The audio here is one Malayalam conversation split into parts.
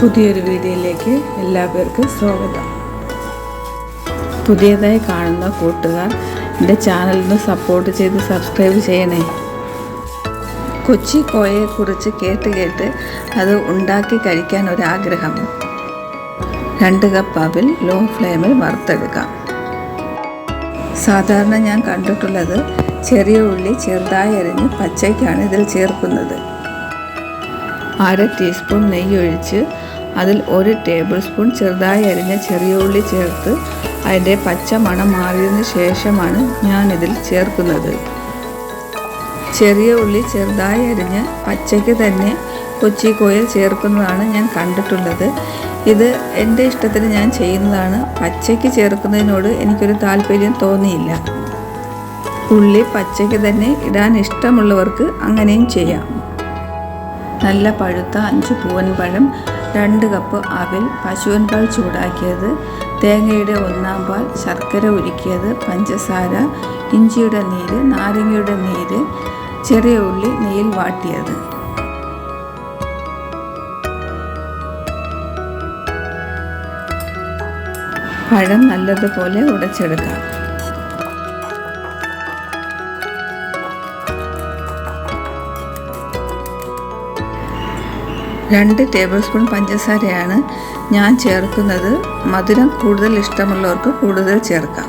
പുതിയൊരു വീഡിയോയിലേക്ക് എല്ലാവർക്കും സ്വാഗതം. പുതിയതായി കാണുന്ന കൂട്ടുകാർ എന്റെ ചാനലിന് സപ്പോർട്ട് ചെയ്ത് സബ്സ്ക്രൈബ് ചെയ്യണേ. കൊച്ചി കോയയെക്കുറിച്ച് കേട്ട് കേട്ട് അത് ഉണ്ടാക്കി കഴിക്കാൻ ഒരാഗ്രഹം. രണ്ട് കപ്പ് അവിൽ ലോ ഫ്ലെയിമിൽ വറുത്തെടുക്കാം. സാധാരണ ഞാൻ കണ്ടിട്ടുള്ളത് ചെറിയ ഉള്ളി ചെറുതായി അരിഞ്ഞ് പച്ചയ്ക്കാണ് ഇതിൽ ചേർക്കുന്നത്. അര ടീസ്പൂൺ നെയ്യ് ഒഴിച്ച് അതിൽ ഒരു ടേബിൾ സ്പൂൺ ചെറുതായി അരിഞ്ഞ ചെറിയ ഉള്ളി ചേർത്ത് അതിന്റെ പച്ച മണം മാറിയതിന് ശേഷമാണ് ഞാനിതിൽ ചേർക്കുന്നത്. ചെറിയ ഉള്ളി ചെറുതായി അരിഞ്ഞ് പച്ചയ്ക്ക് തന്നെ കൊച്ചി കോയിൽ ചേർക്കുന്നതാണ് ഞാൻ കണ്ടിട്ടുള്ളത്. ഇത് എന്റെ ഇഷ്ടത്തിന് ഞാൻ ചെയ്യുന്നതാണ്. പച്ചയ്ക്ക് ചേർക്കുന്നതിനോട് എനിക്കൊരു താല്പര്യം തോന്നിയില്ല. ഉള്ളി പച്ചയ്ക്ക് തന്നെ ഇടാൻ ഇഷ്ടമുള്ളവർക്ക് അങ്ങനെയും ചെയ്യാം. നല്ല പഴുത്ത അഞ്ച് പൂവൻ പഴം രണ്ട് കപ്പ് അവിൽ പശുവൻ പാൽ ചൂടാക്കിയത് തേങ്ങയുടെ ഒന്നാം പാൽ ശർക്കര ഉരുക്കിയത് പഞ്ചസാര ഇഞ്ചിയുടെ നീര് നാരങ്ങയുടെ നീര് ചെറിയ ഉള്ളി നെയ്യിൽ വാട്ടിയത്. പഴം നല്ലതുപോലെ ഉടച്ചെടുക്കാം. രണ്ട് ടേബിൾ സ്പൂൺ പഞ്ചസാരയാണ് ഞാൻ ചേർക്കുന്നത്. മധുരം കൂടുതൽ ഇഷ്ടമുള്ളവർക്ക് കൂടുതൽ ചേർക്കാം.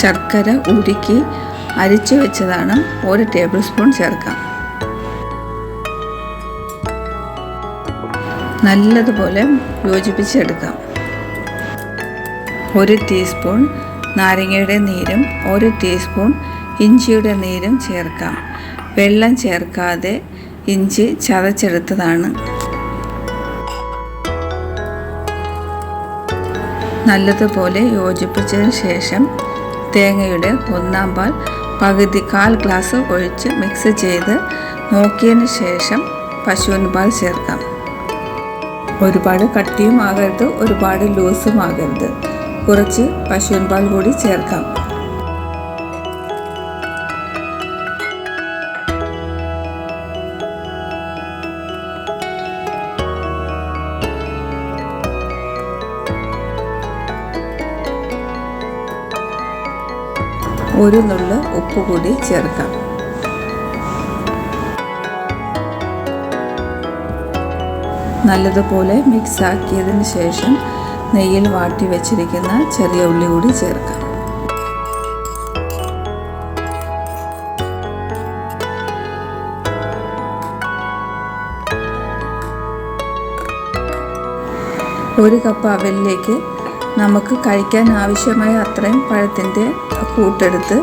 ശർക്കര ഉരുക്കി അരിച്ചു വെച്ചതാണ്. ഒരു ടേബിൾ സ്പൂൺ ചേർക്കാം. നല്ലതുപോലെ യോജിപ്പിച്ചെടുക്കാം. ഒരു ടീസ്പൂൺ നാരങ്ങയുടെ നീരും ഒരു ടീസ്പൂൺ ഇഞ്ചിയുടെ നീരും ചേർക്കാം. വെള്ളം ചേർക്കാതെ ഇഞ്ചി ചതച്ചെടുത്തതാണ്. നല്ലതുപോലെ യോജിപ്പിച്ചതിന് ശേഷം തേങ്ങയുടെ ഒന്നാം പാൽ പകുതി കാൽ ഗ്ലാസ് ഒഴിച്ച് മിക്സ് ചെയ്ത് നോക്കിയതിന് ശേഷം പശുവിൻ പാൽ ചേർക്കാം. ഒരുപാട് കട്ടിയും ആകരുത് ഒരുപാട് ലൂസും ആകരുത്. കുറച്ച് പശുവിൻ പാൽ കൂടി ചേർക്കാം. ഒരു നുള്ളു ഉപ്പ് കൂടി ചേർക്കാം. നല്ലതുപോലെ മിക്സ് ആക്കിയതിന് ശേഷം നെയ്യിൽ വാട്ടി വെച്ചിരിക്കുന്ന ചെറിയ ഉള്ളി കൂടി ചേർക്കാം. ഒരു കപ്പ് അവലിലേക്ക് നമുക്ക് കഴിക്കാൻ ആവശ്യമായ അത്രയും പഴത്തിന്റെ കൂട്ടെടുത്ത്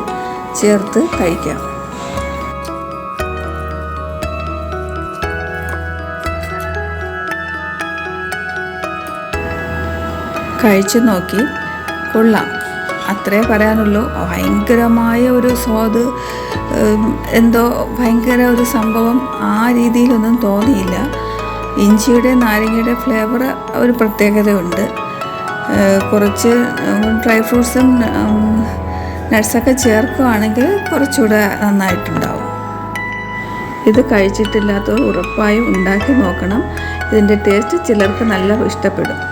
ചേർത്ത് കഴിക്കാം. കഴിച്ചു നോക്കി. കൊള്ളാം. അത്രേ പറയാനുള്ളൂ. ഭയങ്കരമായ ഒരു സ്വാദ് എന്തോ ഭയങ്കര ഒരു സംഭവം ആ രീതിയിലൊന്നും തോന്നിയില്ല. ഇഞ്ചിയുടെ നാരങ്ങയുടെ ഫ്ലേവർ ഒരു പ്രത്യേകതയുണ്ട്. കുറച്ച് ഡ്രൈ ഫ്രൂട്ട്സും നട്ട്സൊക്കെ ചേർക്കുകയാണെങ്കിൽ കുറച്ചുകൂടെ നന്നായിട്ടുണ്ടാവും. ഇത് കഴിച്ചിട്ടില്ലാത്തവർ ഉറപ്പായും ഉണ്ടാക്കി നോക്കണം. ഇതിന്റെ ടേസ്റ്റ് ചിലർക്ക് നല്ല ഇഷ്ടപ്പെടും.